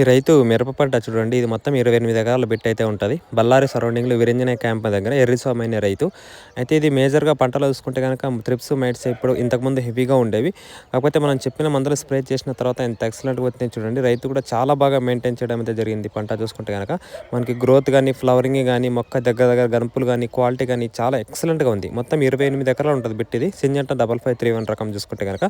ఈ రైతు మిరప పంట చూడండి ఇది మొత్తం ఇరవై ఎనిమిది ఎకరాల బిట్ అయితే ఉంటుంది. బళ్ళారి సరౌండింగ్లో విరంజనే క్యాంప్ దగ్గర ఎర్రిస్వామి అనే రైతు. అయితే ఇది మేజర్గా పంటలు చూసుకుంటే కనుక త్రిప్స్ మైట్స్ ఇప్పుడు ఇంతకుముందు హెవీగా ఉండేవి. కాకపోతే మనం చెప్పిన మందులు స్ప్రే చేసిన తర్వాత ఎంత ఎక్సలెంట్గా వచ్చింది చూడండి. రైతు కూడా చాలా బాగా మెయింటైన్ చేయడం అయితే జరిగింది పంట చూసుకుంటే కనుక మనకి గ్రోత్ కానీ ఫ్లవరింగ్ కానీ మొక్క దగ్గర దగ్గర గనుపులు కానీ క్వాలిటీ కానీ చాలా ఎక్సలెంట్గా ఉంది. మొత్తం ఇరవై ఎనిమిది ఎకరాలు ఉంటుంది బిట్ ఇది. Syngenta double five three one రకం చూసుకుంటే కనుక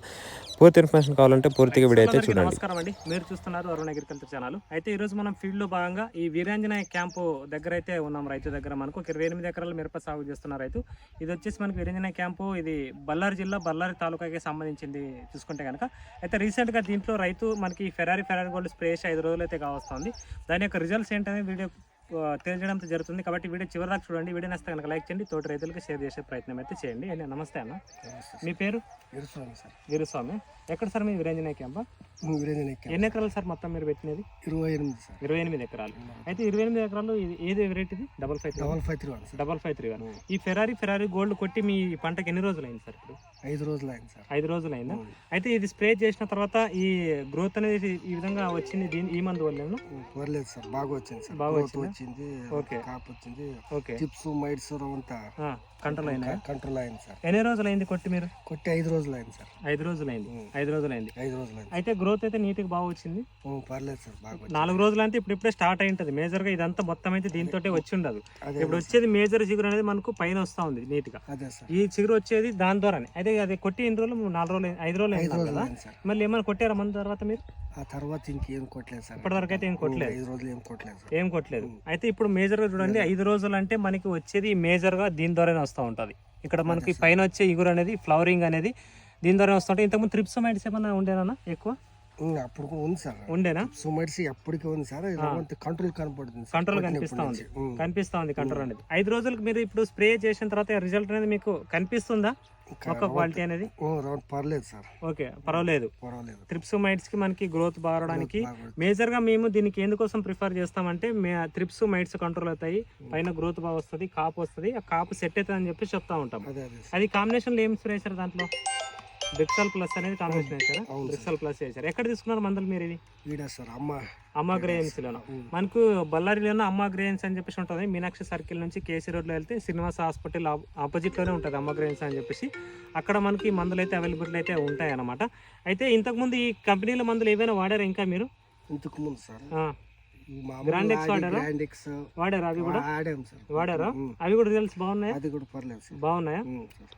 పూర్తి ఇన్ఫర్మేషన్ కావాలంటే పూర్తిగా వీడియో అయితే చూడండి. నమస్కారం అండి. మీరు చూస్తున్నారు అరుణ్ అగ్రికల్చర్ ఛానల్. అయితే ఈ రోజు మనం ఫీల్డ్లో భాగంగా ఈ వీరాంజనేయ క్యాంపు దగ్గర అయితే ఉన్నాం రైతు దగ్గర మనకు. ఒక ఇరవై ఎనిమిది ఎకరాల మిరప సాగు చేస్తున్న రైతు. ఇది వచ్చేసి మనకి వీరాంజనేయ క్యాంపు ఇది బళ్ళారి జిల్లా బళ్ళారి తాలూకాకి సంబంధించింది చూసుకుంటే కనుక అయితే రీసెంట్గా దీంట్లో రైతు మనకి ఫెరారీ ఫెరారీ గోల్డ్ స్ప్రే ఐదు రోజులు అయితే కావస్తుంది. దాని యొక్క రిజల్ట్స్ ఏంటనే వీడియో తెలియజేయడం జరుగుతుంది. కాబట్టి వీడియో చివరి దాకా చూడండి. వీడియో నచ్చితే కనుక లైక్ చేయండి. తోటి రైతులకు షేర్ చేసే ప్రయత్నం అయితే చేయండి. అన్న నమస్తే అన్న. మీ పేరు? ఇరుస్వామి సార్. వీరస్వామి. ఎక్కడ సార్ మీ వీరాంజనేయ క్యాంపా ఎక్కాను ఎన్ని ఎకరాలు సార్ మొత్తం మీరు పెట్టినది? ఇరవై ఎనిమిది సార్. ఇరవై ఎనిమిది ఎకరాలు. అయితే ఇరవై ఎనిమిది ఎకరాలు ఏది రేట్ ఇది? Double five double five three one double five three one ఈ ఫెరారీ ఫెరారీ గోల్డ్ కొట్టి మీ పంటకి ఎన్ని రోజులు అయింది సార్ ఇప్పుడు? ఐదు రోజులు అయింది సార్. ఐదు రోజులు అయిందా? అయితే ఇది స్ప్రే చేసిన తర్వాత ఈ గ్రోత్ అనేది ఈ విధంగా వచ్చింది దీని ఈ మందు వల్ల పర్లేదు సార్. బాగా వచ్చింది సార్. బాగా వచ్చిందా? వచ్చింది. కాపు వచ్చింది చిప్స్ మైట్స్ అంతా కంట్రోల్ అయినా కంట్రోల్ అయింది సార్. ఎన్ని రోజులు అయింది కొట్టి మీరు? కొట్టి ఐదు రోజులు అయింది సార్. ఐదు రోజులు అయింది ఐదు రోజులు అయింది ఐదు రోజులు అయింది అయితే గ్రోత్ అయితే నీట్గా బాగా వచ్చింది? పర్లేదు సార్ బాగా నాలుగు రోజులు అంటే ఇప్పుడు ఇప్పుడే స్టార్ట్ అయి ఉంటుంది. మేజర్గా ఇదంతా మొత్తం అయితే దీంతో వచ్చి ఉండదు. ఇప్పుడు వచ్చేది మేజర్ చిగురు అనేది మనకు పైన వస్తూ ఉంది నీట్గా. అదే సార్. ఈ చిగురు వచ్చేది దాని ద్వారానే. అయితే అది కొట్టి ఎన్ని రోజులు? నాలుగు రోజులు అయింది- ఐదు రోజులు అయింది కదా? అయింది మళ్ళీ ఏమైనా కొట్టారా మన తర్వాత మీరు? ఆ తర్వాత ఇంకేం కొట్టలేదు సార్. ఇప్పటివరకు అయితే ఏం కొట్టలేదు? ఐదు రోజులు ఏం కొట్టలేదు సార్. ఏం కొట్టలేదు. అయితే ఇప్పుడు మేజర్గా చూడండి ఐదు రోజులు అంటే మనకి వచ్చేది మేజర్గా దీని ద్వారానే వస్తూ ఉంటది. ఇక్కడ మనకి పైన వచ్చే ఇగురు అనేది ఫ్లవరింగ్ అనేది దీని ద్వారా వస్తుంటే ఇంతకుముందు త్రిప్స్ మైట్స్ ఏమన్నా ఉండేనా ఎక్కువ? అప్పుడు ఉంది సార్. ఉండేనా? ఎప్పటికీ ఉంది సార్. కంట్రోల్ కనపడుతుంది. కంట్రోల్ కనిపిస్తా ఉంది. కనిపిస్తా ఉంది కంట్రోల్ అనేది. ఐదు రోజులకు మీరు ఇప్పుడు స్ప్రే చేసిన తర్వాత రిజల్ట్ అనేది మీకు కనిపిస్తుందా? మొక్క క్వాలిటీ అనేది? రౌండ్ పర్లేదు సార్. ఓకే పర్వాలేదు. పర్వాలేదు. త్రిప్స్ మైట్స్కి మనకి గ్రోత్ బాగడానికి బాగా మేజర్గా మేము దీనికి ఎందుకోసం ప్రిఫర్ చేస్తామంటే త్రిప్స్ మైట్స్ కంట్రోల్ అవుతాయి పైన గ్రోత్ బాగా వస్తుంది కాపు వస్తుంది ఆ కాపు సెట్ అవుతుంది అని చెప్పి చెప్తా ఉంటాం. అదే కాంబినేషన్లో ఏం స్ప్రే దాంట్లో? బ్రిక్సల్ ప్లస్ అనేది కాంబినేషన్ వేశారు అవును బ్రిక్సల్ ప్లస్ చేశారు? ఎక్కడ తీసుకున్నారు మందులు మీరు ఇది సార్ అమ్మ. అమ్మ గ్రేయన్స్ లోన? మనకు బళ్ళారిలోనే అమ్మ గ్రేయన్స్ అని చెప్పేసి ఉంటుంది. మీనాక్షి సర్కిల్ నుంచి కేసీ రోడ్లో వెళ్తే శ్రీనివాస హాస్పిటల్ ఆపోజిట్లోనే ఉంటుంది అమ్మ గ్రేయన్స్ అని చెప్పేసి. అక్కడ మనకి మందులు అయితే అవైలబుల్ అయితే ఉంటాయి అన్నమాట అయితే ఇంతకుముందు ఈ కంపెనీల మందులు ఏవైనా వాడారా ఇంకా మీరు? ఇంతకు ముందు సార్. Grandex మామూలు వాడారా? గ్రాండెక్స్ వాడారా అవి కూడా? ఆడాం సార్. వాడారా. అవి కూడా రిజల్ట్స్ బాగున్నాయా? అది కూడా పర్లేదు సార్. బాగున్నాయా.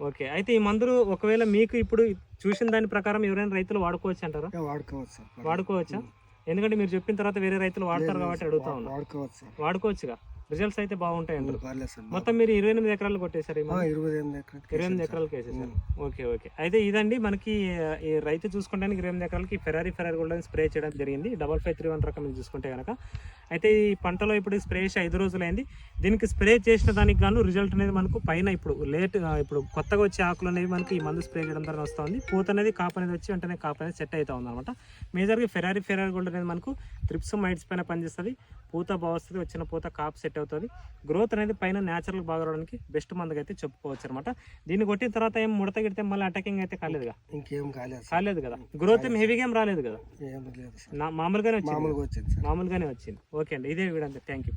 ఓకే. అయితే ఈ మందులు ఒకవేళ మీకు ఇప్పుడు చూసిన దాని ప్రకారం ఎవరైనా రైతులు వాడుకోవచ్చు అంటారా? వాడుకోవచ్చు సార్. వాడుకోవచ్చా? ఎందుకంటే మీరు చెప్పిన తర్వాత వేరే రైతులు వాడతారు కాబట్టి అడుగుతా ఉన్నా. వాడుకోవచ్చు వాడుకోవచ్చుగా? రిజల్ట్స్ అయితే బాగుంటాయి అంటారు. పర్లేదు సార్ మొత్తం మీరు ఇరవై ఎనిమిది ఎకరాలు కొట్టేశారు? ఇరవై ఎనిమిది ఎకరాలకి ఇరవై ఎనిమిది ఎకరాలకు వేసేసారు ఓకే ఓకే. అయితే ఇదండి మనకి ఈ రైతు చూసుకోవడానికి ఇరవై ఎనిమిది ఎకరాలకి ఫెరారీ ఫెరారీ గోల్డెన్ స్ప్రే చేయడం జరిగింది. డబల్ ఫైవ్ త్రీ వన్ రకం చూసుకుంటే కనుక అయితే ఈ పంటలో ఇప్పుడు స్ప్రే చేసి ఐదు రోజులైంది. దీనికి స్ప్రే చేసిన దానికి గాను రిజల్ట్ అనేది మనకు పైన ఇప్పుడు లేట్ ఇప్పుడు కొత్తగా వచ్చే ఆకులు అనేవి మనకి ఈ మందు స్ప్రే చేయడం ద్వారా వస్తుంది. పూత అనేది కాపు అనేది వచ్చి వెంటనే కాపు అనేది సెట్ అవుతా ఉంది అనమాట మేజర్గా ఫెరారీ ఫెరారీ గోల్డ్ అనేది మనకు త్రిప్స్ మైట్స్ పైన పనిచేస్తుంది. పూత బాగా వస్తుంది వచ్చిన పూత కాపు సెట్ అవుతుంది. గ్రోత్ అనేది పైన న్యాచురల్ బాగా రావడానికి బెస్ట్ మందుగా అయితే చెప్పుకోవచ్చు అనమాట దీన్ని కొట్టిన తర్వాత ఏం ముడత గిడితే మళ్ళీ అటాకింగ్ అయితే కాలేదుగా ఇంకేం కాలేదు కాలేదు కదా? గ్రోత్ ఏం హెవీగా ఏం రాలేదు కదా? మామూలుగానే వచ్చింది మామూలుగానే వచ్చింది. ఓకే అండి. ఇదే వీడంతే థ్యాంక్ యూ